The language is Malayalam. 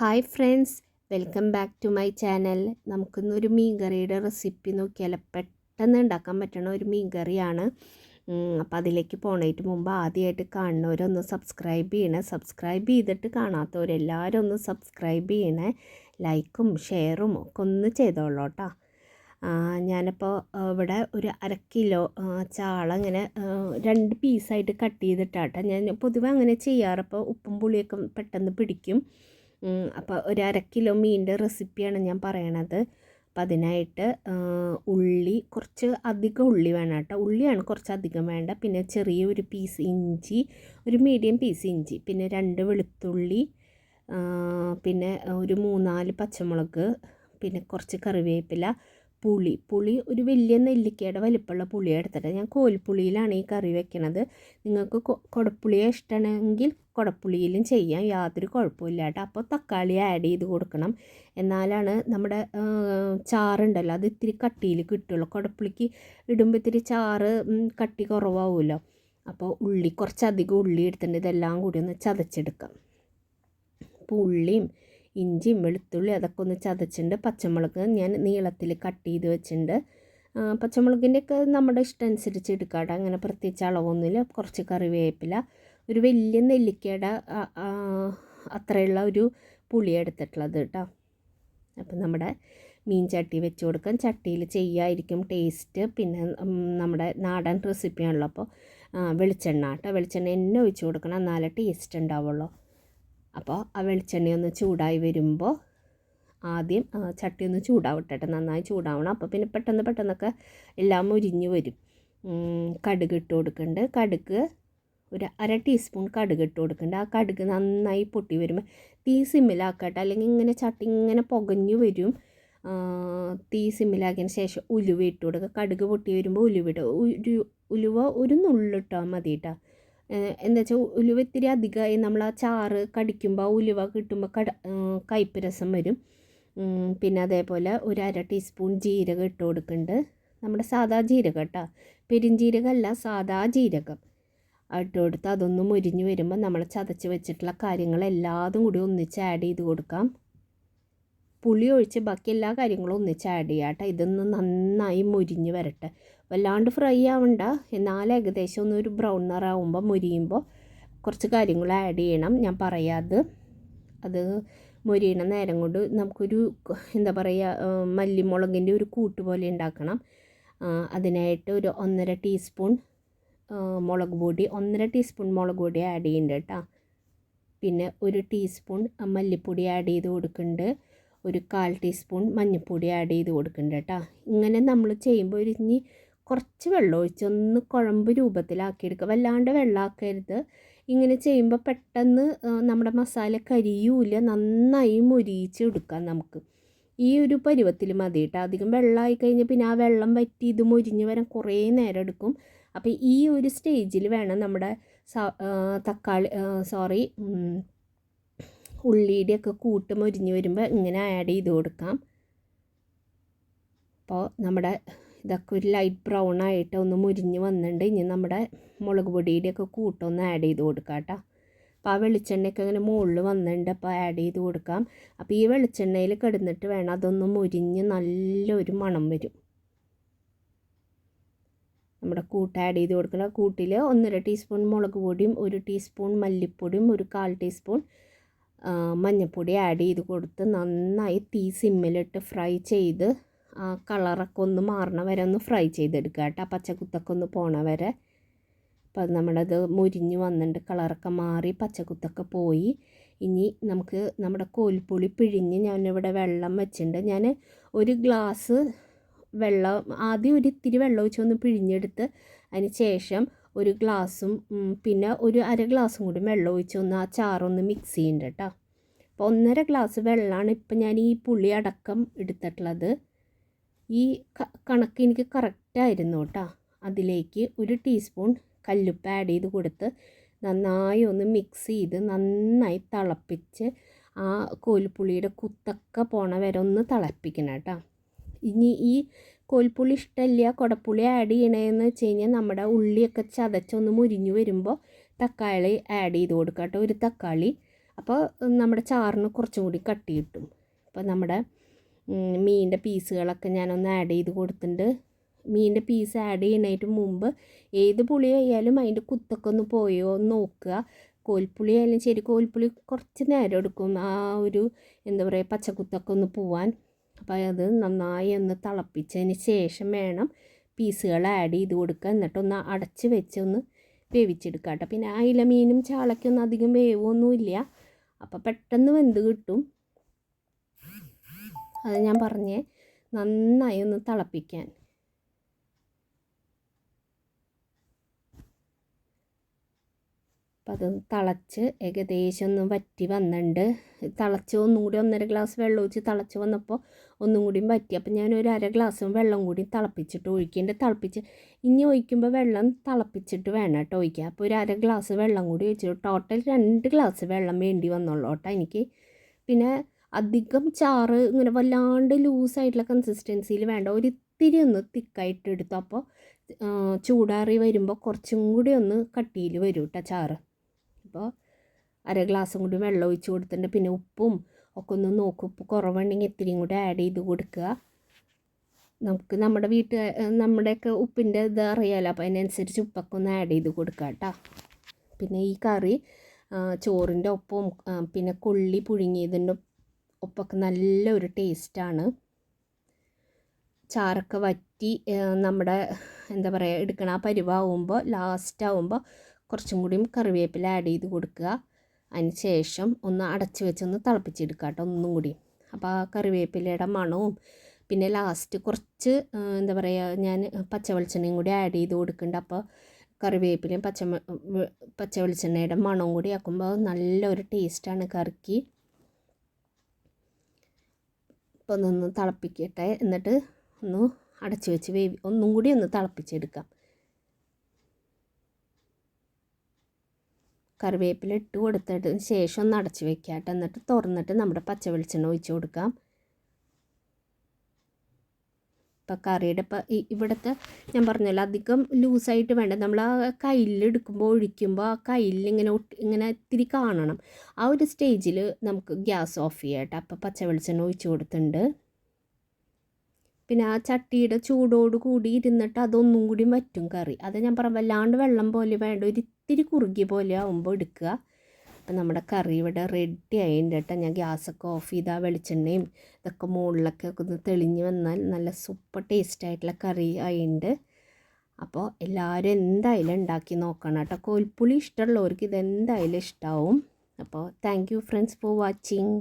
Hi friends welcome back to my channel നമുക്കിന്നൊരു മീൻ കറിയുടെ റെസിപ്പി നോക്കിയാൽ പെട്ടെന്ന് ഉണ്ടാക്കാൻ പറ്റണ ഒരു മീൻ കറിയാണ് അപ്പോൾ അതിലേക്ക് പോണേറ്റ് മുമ്പ് ആദ്യമായിട്ട് കാണുന്നവരൊന്ന് സബ്സ്ക്രൈബ് ചെയ്യണേ. സബ്സ്ക്രൈബ് ചെയ്തിട്ട് കാണാത്തവരെല്ലാവരും ഒന്ന് സബ്സ്ക്രൈബ് ചെയ്യണേ. ലൈക്കും ഷെയറും ഒക്കെ ഒന്ന് ചെയ്തോളൂ കേട്ടോ ഞാനിപ്പോൾ ഇവിടെ ഒരു അര കിലോ ചാള ഇങ്ങനെ രണ്ട് പീസായിട്ട് കട്ട് ചെയ്തിട്ടാട്ടെ. ഞാൻ പൊതുവെ അങ്ങനെ ചെയ്യാറപ്പോൾ ഉപ്പും പുളിയൊക്കെ പെട്ടെന്ന് പിടിക്കും. അപ്പോൾ ഒരു അര കിലോ മീനിന്റെ റെസിപ്പിയാണ് ഞാൻ പറയണത്. അപ്പോൾ അതിനായിട്ട് ഉള്ളി കുറച്ച് അധികം ഉള്ളി വേണം കേട്ടോ. ഉള്ളിയാണ് കുറച്ച് അധികം വേണ്ട പിന്നെ ചെറിയ ഒരു പീസ് ഇഞ്ചി ഒരു മീഡിയം പീസ് ഇഞ്ചി പിന്നെ രണ്ട് വെളുത്തുള്ളി പിന്നെ ഒരു മൂന്നാൽ പച്ചമുളക് പിന്നെ കുറച്ച് കറിവേപ്പില പുളി. പുളി ഒരു വലിയ നെല്ലിക്കയുടെ വലിപ്പമുള്ള പുളി എടുത്തിട്ട് ഞാൻ കോൽപ്പുളിയിലാണ് ഈ കറി വെക്കണത്. നിങ്ങൾക്ക് കുടപ്പുളിയെ ഇഷ്ടമാണെങ്കിൽ കുടപ്പുളിയിലും ചെയ്യാം. യാതൊരു കുഴപ്പമില്ല കേട്ടോ. അപ്പോൾ തക്കാളി ആഡ് ചെയ്ത് കൊടുക്കണം. എന്നാലാണ് നമ്മുടെ ചാറുണ്ടല്ലോ അത് ഇത്തിരി കട്ടിയിൽ കിട്ടുള്ളൂ. കുടപ്പുളിക്ക് ഇടുമ്പോൾ ഇത്തിരി ചാറ് കട്ടി കുറവാകുമല്ലോ അപ്പോൾ ഉള്ളി കുറച്ചധികം ഉള്ളി എടുത്തിട്ടുണ്ട് ഇതെല്ലാം കൂടി ഒന്ന് ചതച്ചെടുക്കാം. അപ്പോൾ ഉള്ളിയും ഇഞ്ചിയും വെളുത്തുള്ളി അതൊക്കെ ഒന്ന് ചതച്ചിട്ടുണ്ട്. പച്ചമുളക് ഞാൻ നീളത്തിൽ കട്ട് ചെയ്ത് വെച്ചിട്ടുണ്ട്. പച്ചമുളകിന്റെയൊക്കെ നമ്മുടെ ഇഷ്ടം അനുസരിച്ച് എടുക്കാട്ടോ. അങ്ങനെ പ്രത്യേകിച്ച് അളവൊന്നുമില്ല. കുറച്ച് കറിവേപ്പില ഒരു വലിയ നെല്ലിക്കയുടെ അത്രയുള്ള ഒരു പുളി എടുത്തിട്ടുള്ളത് കേട്ടോ. അപ്പം നമ്മുടെ മീൻ ചട്ടി വെച്ച് കൊടുക്കാം. ചട്ടിയിൽ ചെയ്യായിരിക്കും ടേസ്റ്റ്. പിന്നെ നമ്മുടെ നാടൻ റെസിപ്പിയാണല്ലോ. അപ്പോൾ വെളിച്ചെണ്ണ കേട്ടോ. വെളിച്ചെണ്ണ എന്നെ ഒഴിച്ച് കൊടുക്കണം. എന്നാലേ ടേസ്റ്റ് ഉണ്ടാവുള്ളൂ. അപ്പോൾ ആ വെളിച്ചെണ്ണ ഒന്ന് ചൂടായി വരുമ്പോൾ ആദ്യം ചട്ടി ഒന്ന് ചൂടാവട്ടെ നന്നായി ചൂടാവണം. അപ്പോൾ പിന്നെ പെട്ടെന്ന് പെട്ടെന്നൊക്കെ എല്ലാം മുരിഞ്ഞ് വരും. കടുക് ഇട്ട് കൊടുക്കുന്നുണ്ട് കടുക് ഒരു അര ടീസ്പൂൺ കടുക് ഇട്ട് കൊടുക്കുന്നുണ്ട് ആ കടുക് നന്നായി പൊട്ടി വരുമ്പോൾ തീ സിമ്മിലാക്കട്ടെ. അല്ലെങ്കിൽ ഇങ്ങനെ ചട്ടി ഇങ്ങനെ പുകഞ്ഞു വരും. തീ സിമ്മിലാക്കിയതിന് ശേഷം ഉലുവ ഇട്ട് കൊടുക്കുക. കടുക് പൊട്ടി വരുമ്പോൾ ഉലുവ ഇട്ട് ഉലുവ ഒരു നുള്ളിട്ടാൽ മതി കേട്ടോ എന്താ വെച്ചാൽ ഉലുവ ഇത്തിരി അധികമായി നമ്മൾ ആ ചാറ് കടിക്കുമ്പോൾ ഉലുവ കിട്ടുമ്പോൾ കട കയ്പ്പ് രസം വരും. പിന്നെ അതേപോലെ ഒരു അര ടീസ്പൂൺ ജീരകം ഇട്ട് കൊടുക്കുന്നുണ്ട് നമ്മുടെ സാദാ ജീരകം കേട്ടോ പെരിഞ്ജീരകമല്ല സാദാ ജീരകം. ഇട്ട് കൊടുത്ത് അതൊന്ന് മുരിഞ്ഞ് വരുമ്പോൾ നമ്മൾ ചതച്ച് വെച്ചിട്ടുള്ള കാര്യങ്ങളെല്ലാതും കൂടി ഒന്നിച്ച് ആഡ് ചെയ്ത് കൊടുക്കാം. പുളി ഒഴിച്ച് ബാക്കി എല്ലാ കാര്യങ്ങളും ഒന്നിച്ച് ആഡ് ചെയ്യാം കേട്ടോ. ഇതൊന്ന് നന്നായി മുരിഞ്ഞ് വരട്ടെ. വല്ലാണ്ട് ഫ്രൈ ആവണ്ട. എന്നാൽ ഏകദേശം ഒന്ന് ബ്രൗൺ നിറാവുമ്പോൾ മുരിയുമ്പോൾ കുറച്ച് കാര്യങ്ങൾ ആഡ് ചെയ്യണം. ഞാൻ പറയാത് അത്. മൊരിയണ നേരം കൊണ്ട് നമുക്കൊരു എന്താ പറയുക മല്ലിമുളകിന്റെ ഒരു കൂട്ട് പോലെ ഉണ്ടാക്കണം. അതിനായിട്ട് ഒരു ഒന്നര ടീസ്പൂൺ മുളക് പൊടി ഒന്നര ടീസ്പൂൺ മുളക് പൊടി ആഡ് ചെയ്യുന്നുണ്ട് കേട്ടോ. പിന്നെ ഒരു ടീസ്പൂൺ മല്ലിപ്പൊടി ആഡ് ചെയ്ത് കൊടുക്കുന്നുണ്ട് ഒരു കാൽ ടീസ്പൂൺ മഞ്ഞൾപ്പൊടി ആഡ് ചെയ്ത് കൊടുക്കുന്നുണ്ട് കേട്ടോ ഇങ്ങനെ നമ്മൾ ചെയ്യുമ്പോൾ ഇനി കുറച്ച് വെള്ളം ഒഴിച്ച് ഒന്ന് കുഴമ്പ് രൂപത്തിലാക്കിയെടുക്കുക വല്ലാണ്ട് വെള്ളമാക്കരുത് ഇങ്ങനെ ചെയ്യുമ്പോൾ പെട്ടെന്ന് നമ്മുടെ മസാല കരിയൂല. നന്നായി മുരിയിച്ച് എടുക്കാം നമുക്ക്. ഈ ഒരു പരുവത്തിൽ മതി കേട്ടോ അധികം വെള്ളമായി കഴിഞ്ഞാൽ പിന്നെ ആ വെള്ളം വറ്റി ഇത് മുരിഞ്ഞ് വരാൻ കുറേ നേരം എടുക്കും. അപ്പോൾ ഈ ഒരു സ്റ്റേജിൽ വേണം നമ്മുടെ തക്കാളി സോറി ഉള്ളിയുടെയൊക്കെ കൂട്ട് മുരിഞ്ഞ് വരുമ്പോൾ ഇങ്ങനെ ആഡ് ചെയ്ത് കൊടുക്കാം. അപ്പോൾ നമ്മുടെ ഇതൊക്കെ ഒരു ലൈറ്റ് ബ്രൗൺ ആയിട്ട് ഒന്ന് മുരിഞ്ഞ് വന്നിട്ടുണ്ട് ഇനി നമ്മുടെ മുളക് പൊടിയുടെയൊക്കെ കൂട്ടൊന്ന് ആഡ് ചെയ്ത് കൊടുക്കാം കേട്ടോ. അപ്പോൾ ആ വെളിച്ചെണ്ണയൊക്കെ അങ്ങനെ മുകളിൽ വന്നിട്ടുണ്ട് അപ്പോൾ ആഡ് ചെയ്ത് കൊടുക്കാം. അപ്പോൾ ഈ വെളിച്ചെണ്ണയിൽ കിടന്നിട്ട് വേണം അതൊന്ന് മുരിഞ്ഞ് നല്ലൊരു മണം വരും. നമ്മുടെ കൂട്ട് ആഡ് ചെയ്ത് കൊടുക്കണം. കൂട്ടിൽ ഒന്നര ടീസ്പൂൺ മുളക് പൊടിയും ഒരു ടീസ്പൂൺ മല്ലിപ്പൊടിയും ഒരു കാൽ ടീസ്പൂൺ മഞ്ഞൾപ്പൊടി ആഡ് ചെയ്ത് കൊടുത്ത് നന്നായി തീ സിമ്മിലിട്ട് ഫ്രൈ ചെയ്ത് ആ കളറൊക്കെ ഒന്ന് മാറണ വരെ ഒന്ന് ഫ്രൈ ചെയ്തെടുക്കുക കേട്ടോ പച്ചക്കുത്തൊക്കെ ഒന്ന് പോണ വരെ. അപ്പോൾ അത് നമ്മളത് മുരിഞ്ഞ് വന്നിട്ട് കളറൊക്കെ മാറി പച്ചക്കുത്തൊക്കെ പോയി. ഇനി നമുക്ക് നമ്മുടെ കോൽപ്പുളി പിഴിഞ്ഞ് ഞാനിവിടെ വെള്ളം വെച്ചിട്ടുണ്ട് ഞാൻ ഒരു ഗ്ലാസ് വെള്ളം ആദ്യം ഒരു ഇത്തിരി വെള്ളം ഒഴിച്ചൊന്ന് പിഴിഞ്ഞെടുത്ത് അതിന് ശേഷം ഒരു ഗ്ലാസും പിന്നെ ഒരു അര ഗ്ലാസും കൂടി വെള്ളം ഒഴിച്ച് ഒന്ന് ആ ചാറൊന്ന് മിക്സ് ചെയ്യുന്നുണ്ട് കേട്ടോ അപ്പോൾ ഒന്നര ഗ്ലാസ് വെള്ളമാണ് ഇപ്പം ഞാൻ ഈ പുളി അടക്കം എടുത്തിട്ടുള്ളത്. ഈ കണക്ക് എനിക്ക് കറക്റ്റായിരുന്നു കേട്ടോ അതിലേക്ക് ഒരു ടീസ്പൂൺ കല്ലുപ്പ് ആഡ് ചെയ്ത് കൊടുത്ത് നന്നായി ഒന്ന് മിക്സ് ചെയ്ത് നന്നായി തിളപ്പിച്ച് ആ കോൽപ്പുളിയുടെ കുത്തൊക്കെ പോണ വരെ ഒന്ന് തിളപ്പിക്കണം കേട്ടോ ഇനി ഈ കോൽപ്പുളി ഇഷ്ടമില്ല കുടപ്പുളി ആഡ് ചെയ്യണതെന്ന് വെച്ച് കഴിഞ്ഞാൽ നമ്മുടെ ഉള്ളിയൊക്കെ ചതച്ചൊന്ന് മുരിഞ്ഞു വരുമ്പോൾ തക്കാളി ആഡ് ചെയ്ത് കൊടുക്കുക കേട്ടോ ഒരു തക്കാളി. അപ്പോൾ നമ്മുടെ ചാറിന് കുറച്ചും കൂടി കട്ടി കിട്ടും. അപ്പോൾ നമ്മുടെ മീനിന്റെ പീസുകളൊക്കെ ഞാനൊന്ന് ആഡ് ചെയ്ത് കൊടുത്തിട്ടുണ്ട് മീനിന്റെ പീസ് ആഡ് ചെയ്യുന്നതിന് മുമ്പ് ഏത് പുളി ആയാലും അതിന്റെ കുത്തൊക്കെ ഒന്ന് പോയോ എന്ന് നോക്കുക കോൽപ്പുളി ആയാലും ശരി കോൽപ്പുളി കുറച്ച് നേരം എടുക്കും ആ ഒരു എന്താ പറയുക പച്ചക്കുത്തൊക്കെ ഒന്ന് പോവാൻ. അപ്പോൾ അത് നന്നായി ഒന്ന് തിളപ്പിച്ചതിന് ശേഷം വേണം പീസുകൾ ആഡ് ചെയ്ത് കൊടുക്കുക എന്നിട്ടൊന്ന് അടച്ച് വെച്ച് ഒന്ന് വേവിച്ചെടുക്കുക കേട്ടോ പിന്നെ അയില മീനും ചാളയ്ക്കൊന്നും അധികം വേവൊന്നും ഇല്ല അപ്പോൾ പെട്ടെന്ന് വെന്ത് കിട്ടും. അത് ഞാൻ പറഞ്ഞേ. നന്നായി ഒന്ന് തിളപ്പിക്കാൻ. അപ്പം അത് തിളച്ച് ഏകദേശം ഒന്ന് വറ്റി വന്നിട്ടുണ്ട്. തിളച്ച് ഒന്നും കൂടി ഒന്നര ഗ്ലാസ് വെള്ളം ഒഴിച്ച് തിളച്ച് വന്നപ്പോൾ ഒന്നും കൂടിയും വറ്റി. അപ്പം ഞാൻ ഒരു അര ഗ്ലാസ്സും വെള്ളം കൂടി തിളപ്പിച്ചിട്ട് ഒഴിക്കേണ്ട തിളപ്പിച്ച് ഇനി ഒഴിക്കുമ്പോൾ വെള്ളം തിളപ്പിച്ചിട്ട് വേണം കേട്ടോ ഒഴിക്കുക അപ്പോൾ ഒരു അര ഗ്ലാസ് വെള്ളം കൂടി ഒഴിച്ചു ടോട്ടൽ രണ്ട് ഗ്ലാസ് വെള്ളം വേണ്ടി വന്നുള്ളൂ കേട്ടോ എനിക്ക്. പിന്നെ അധികം ചാറ് ഇങ്ങനെ വല്ലാണ്ട് ലൂസായിട്ടുള്ള കൺസിസ്റ്റൻസിയിൽ വേണ്ട. ഒരു ഇത്തിരി ഒന്ന് തിക്കായിട്ട് എടുത്തു. അപ്പോൾ ചൂടാറി വരുമ്പോൾ കുറച്ചും കൂടി ഒന്ന് കട്ടിയിൽ വരും കേട്ടോ ചാറ്. അപ്പോൾ അര ഗ്ലാസ്സും കൂടി വെള്ളം ഒഴിച്ച് കൊടുത്തിട്ടുണ്ട്. പിന്നെ ഉപ്പും ഒക്കെ ഒന്ന് നോക്കും. ഉപ്പ് കുറവുണ്ടെങ്കിൽ ഇത്തിരിയും കൂടി ആഡ് ചെയ്ത് കൊടുക്കുക. നമുക്ക് നമ്മുടെ വീട്ട് നമ്മുടെയൊക്കെ ഉപ്പിന്റെ ഇത് അറിയാമല്ലോ അപ്പോൾ അതിനനുസരിച്ച് ഉപ്പൊക്കെ ഒന്ന് ആഡ് ചെയ്ത് കൊടുക്കുക കേട്ടോ. പിന്നെ ഈ കറി ചോറിന്റെ ഒപ്പവും പിന്നെ കൊള്ളി പുഴുങ്ങിയതിന്റെ ഒപ്പമൊക്കെ നല്ലൊരു ടേസ്റ്റാണ് ചാറൊക്കെ വറ്റി നമ്മുടെ എന്താ പറയുക എടുക്കണ ആ പരിവാകുമ്പോൾ ലാസ്റ്റ് ആവുമ്പോൾ കുറച്ചും കൂടിയും കറിവേപ്പില ആഡ് ചെയ്ത് കൊടുക്കുക. അതിന് ശേഷം ഒന്ന് അടച്ച് വെച്ചൊന്ന് തിളപ്പിച്ചെടുക്കുക കേട്ടോ ഒന്നും കൂടി. അപ്പോൾ ആ കറിവേപ്പിലയുടെ മണവും പിന്നെ ലാസ്റ്റ് കുറച്ച് എന്താ പറയുക ഞാൻ പച്ച വെളിച്ചെണ്ണയും കൂടി ആഡ് ചെയ്ത് കൊടുക്കുന്നുണ്ട്. അപ്പോൾ കറിവേപ്പിലയും പച്ച പച്ച വെളിച്ചെണ്ണയുടെ മണവും കൂടി ആക്കുമ്പോൾ നല്ലൊരു ടേസ്റ്റാണ് കറിക്ക്. ഇപ്പോൾ ഒന്നൊന്ന് തിളപ്പിക്കട്ടെ. എന്നിട്ട് ഒന്ന് അടച്ച് വെച്ച് വേവി ഒന്നും കൂടി ഒന്ന് തിളപ്പിച്ചെടുക്കാം. കറിവേപ്പില ഇട്ട് കൊടുത്തതിന് ശേഷം ഒന്ന് അടച്ച് വെക്കാം എന്നിട്ട് തുറന്നിട്ട് നമ്മുടെ പച്ച വെളിച്ചെണ്ണ ഒഴിച്ച് കൊടുക്കാം. ഇപ്പം കറിയുടെ ഇപ്പം ഇവിടുത്തെ ഞാൻ പറഞ്ഞല്ലോ അധികം ലൂസായിട്ട് വേണ്ട. നമ്മൾ ആ കയ്യിലെടുക്കുമ്പോൾ ഒഴിക്കുമ്പോൾ ആ കയ്യിൽ ഇങ്ങനെ ഇങ്ങനെ ഇത്തിരി കാണണം. ആ ഒരു സ്റ്റേജിൽ നമുക്ക് ഗ്യാസ് ഓഫ് ചെയ്യാം കേട്ടോ. അപ്പം പച്ച വെളിച്ചെണ്ണ ഒഴിച്ച് കൊടുത്തിട്ടുണ്ട്. പിന്നെ ആ ചട്ടിയുടെ ചൂടോട് കൂടി ഇരുന്നിട്ട് അതൊന്നും കൂടി വറ്റും കറി. അത് ഞാൻ പറയാം വല്ലാണ്ട് വെള്ളം പോലെ വേണ്ട ഒരു ഇത്തിരി കുറുകി പോലെ ആകുമ്പോൾ എടുക്കുക. അപ്പം നമ്മുടെ കറി ഇവിടെ റെഡി ആയിട്ട് കേട്ടോ. ഞാൻ ഗ്യാസൊക്കെ ഓഫ് ചെയ്താൽ വെളിച്ചെണ്ണയും ഇതൊക്കെ മുകളിലൊക്കെ ഒന്ന് തെളിഞ്ഞ് വന്നാൽ നല്ല സൂപ്പർ ടേസ്റ്റ് ആയിട്ടുള്ള കറി ആയിട്ടുണ്ട്. അപ്പോൾ എല്ലാവരും എന്തായാലും ഉണ്ടാക്കി നോക്കണം കേട്ടോ. കോൽപ്പുളി ഇഷ്ടമുള്ളവർക്ക് ഇതെന്തായാലും ഇഷ്ടമാവും അപ്പോൾ thank you friends for watching